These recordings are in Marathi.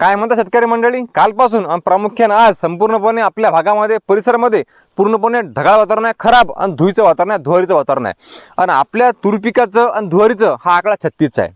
काय म्हणतात शेतकरी मंडळी? कालपासून आणि प्रामुख्याने आज संपूर्णपणे आपल्या भागामध्ये परिसरामध्ये पूर्णपणे ढगाळ वातावरण आहे खराब आणि धुईचं वातावरण आहे धुवारीचं वातावरण आहे. आणि आपल्या तुरपिकाचं आणि धुवारीचं हा आकडा छत्तीसचा आहे.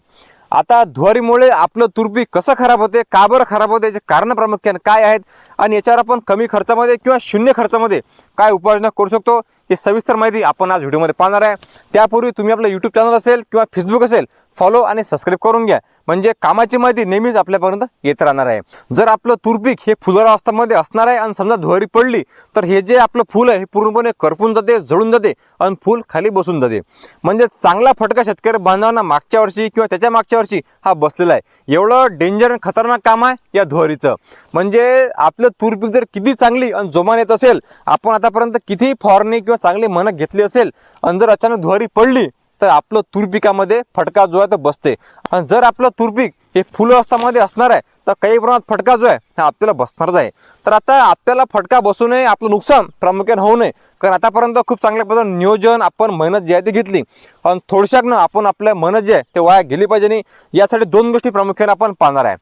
आता धुवारीमुळे आपलं तुरपीक कसं खराब होते का बरं खराब होते याचे कारण प्रामुख्याने काय आहेत? आणि याच्यावर आपण कमी खर्चामध्ये किंवा शून्य खर्चामध्ये काय उपाययोजना करू शकतो हे सविस्तर माहिती आपण आज व्हिडिओमध्ये पाहणार आहे. त्यापूर्वी तुम्ही आपलं यूट्यूब चॅनल असेल किंवा फेसबुक असेल फॉलो आणि सबस्क्राईब करून घ्या. म्हणजे कामाची माहिती नेहमीच आपल्यापर्यंत येत राहणार आहे. जर आपलं तुरपीक हे फुलोरा अवस्थामध्ये असणार आहे आणि समजा धुवारी पडली तर हे जे आपलं फुल आहे हे पूर्णपणे करपून जाते जळून जाते आणि फुल खाली बसून जाते. म्हणजे चांगला फटका शेतकरी बांधवांना मागच्या वर्षी किंवा त्याच्या मागच्या वर्षी हा बसलेला आहे. एवढं डेंजर आणि खतरनाक काम आहे या धुवारीचं. म्हणजे आपलं तुरपीक जर किती चांगली आणि जोमान येत असेल आपण आता आतापर्यंत कितीही फवारणी किंवा चांगली मनक घेतली असेल आणि जर अचानक धुवारी पडली तर आपलं तूर पिकामध्ये फटका जो आहे तो बसते. आणि जर आपलं तूर पीक हे फुल अवस्थामध्ये असणार आहे तर काही प्रमाणात फटका जो आहे हा आपल्याला बसणारच आहे. तर आता आपल्याला फटका बसू नये आपलं नुकसान प्रामुख्याने होऊ नये. कारण आतापर्यंत खूप चांगल्या पद्धतीने नियोजन आपण मेहनत जी आहे ती घेतली. आणि थोडशाकनं आपण आपल्या मेहनत जे आहे ते वाया गेली पाहिजे नाही. यासाठी दोन गोष्टी प्रामुख्याने आपण पाहणार आहे.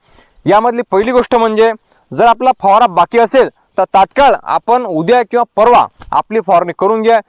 यामधली पहिली गोष्ट म्हणजे जर आपला फवारा बाकी असेल तर तात्काळ आपण उद्या किंवा परवा आपली फवारणी करून घ्या.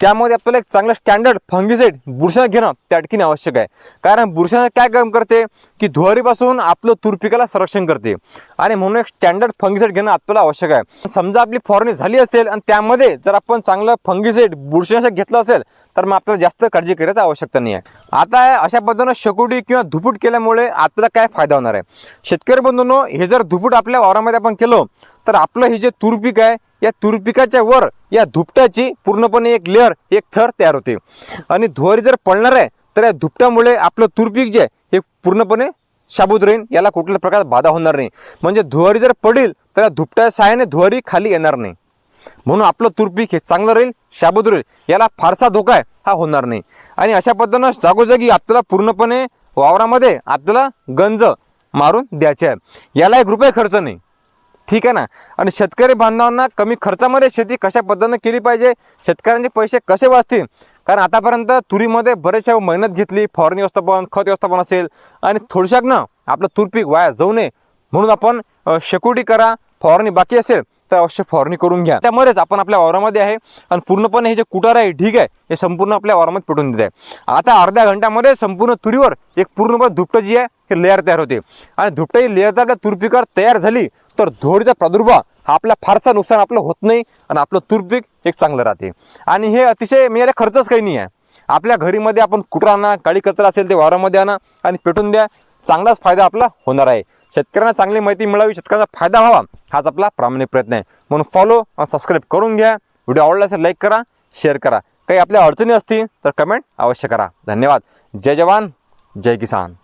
त्यामध्ये आपल्याला एक चांगलं स्टँडर्ड फंगिसाईड बुरशा घेणं त्या ठिकाणी आवश्यक आहे. कारण बुरशा काय काम करते? की धुवारीपासून आपलं तूर पिकाला संरक्षण करते. आणि म्हणून एक स्टँडर्ड फंगिसाईड घेणं आपल्याला आवश्यक आहे. समजा आपली फवारणी झाली असेल आणि त्यामध्ये जर आपण चांगलं फंगिसाईड बुरशीनाशक घेतलं असेल तर मग आपल्याला जास्त काळजी करायची आवश्यकता नाही आहे. आता अशा पद्धतीनं शकुटी किंवा धुपूट केल्यामुळे आपल्याला काय फायदा होणार आहे? शेतकरी बंधूंनो हे जर धुपूट आपल्या वावरामध्ये आपण केलं तर आपलं हे जे तूर पीक आहे या तूर पिकाच्या वर या धुपट्याची पूर्णपणे एक लेअर एक थर तयार होते. आणि धुवारी जर पडणार आहे तर या धुपट्यामुळे आपलं तूर पीक जे आहे हे पूर्णपणे शाबूत राहील याला कुठल्या प्रकारे बाधा होणार नाही. म्हणजे धुवारी जर पडेल तर या धुपट्या सहाय्याने धुवारी खाली येणार नाही. म्हणून आपलं तुरपीक हे चांगलं राहील शाबद राहील. याला फारसा धोका आहे हा होणार नाही. आणि अशा पद्धतीनं जागोजागी आपल्याला पूर्णपणे वावरामध्ये आपल्याला गंज मारून द्यायचे आहे याला एक रुपये खर्च नाही. ठीक आहे ना? आणि शेतकरी बांधवांना कमी खर्चामध्ये शेती कशा पद्धतीनं केली पाहिजे? शेतकऱ्यांचे पैसे कसे वाचतील? कारण आतापर्यंत तुरीमध्ये बरेचशा मेहनत घेतली फवारणी व्यवस्थापन खत व्यवस्थापन असेल. आणि थोडशाक ना आपलं तूर पीक वाया जाऊ नये. म्हणून आपण अ, शेकोटी करा फवारणी बाकी असेल. तर अवश्य फवारणी करून घ्या. त्यामध्येच आपण आपल्या वावरामध्ये आहे आणि पूर्णपणे हे जे कुटार आहे ठीक आहे हे संपूर्ण आपल्या वावरामध्ये पेटून देत आहे. आता अर्ध्या घंट्यामध्ये संपूर्ण तुरीवर एक पूर्णपणे धुपटं जी आहे हे लेअर तयार होते. आणि धुपटं ही लेअर जर आपल्या तूर पिकावर तयार झाली तर धोरीचा प्रादुर्भाव हा आपला फारसा नुकसान आपलं होत नाही आणि आपलं तूर पीक एक चांगलं राहते. आणि हे अतिशय म्हणजे याला खर्चच काही नाही आहे. आपल्या घरीमध्ये आपण कुठं आणा काळी कचरा असेल ते वावरामध्ये आणा आणि पेटून द्या. चांगलाच फायदा आपला होणार आहे. शेतकऱ्यांना चांगली माहिती मिळावी शेतकऱ्यांचा फायदा व्हावा हाच आपला प्रामाणिक प्रयत्न आहे. म्हणून फॉलो आणि सबस्क्राईब करून घ्या. व्हिडिओ आवडला असेल लाईक करा शेअर करा. काही आपल्या अडचणी असतील तर कमेंट अवश्य करा. धन्यवाद. जय जवान जय किसान.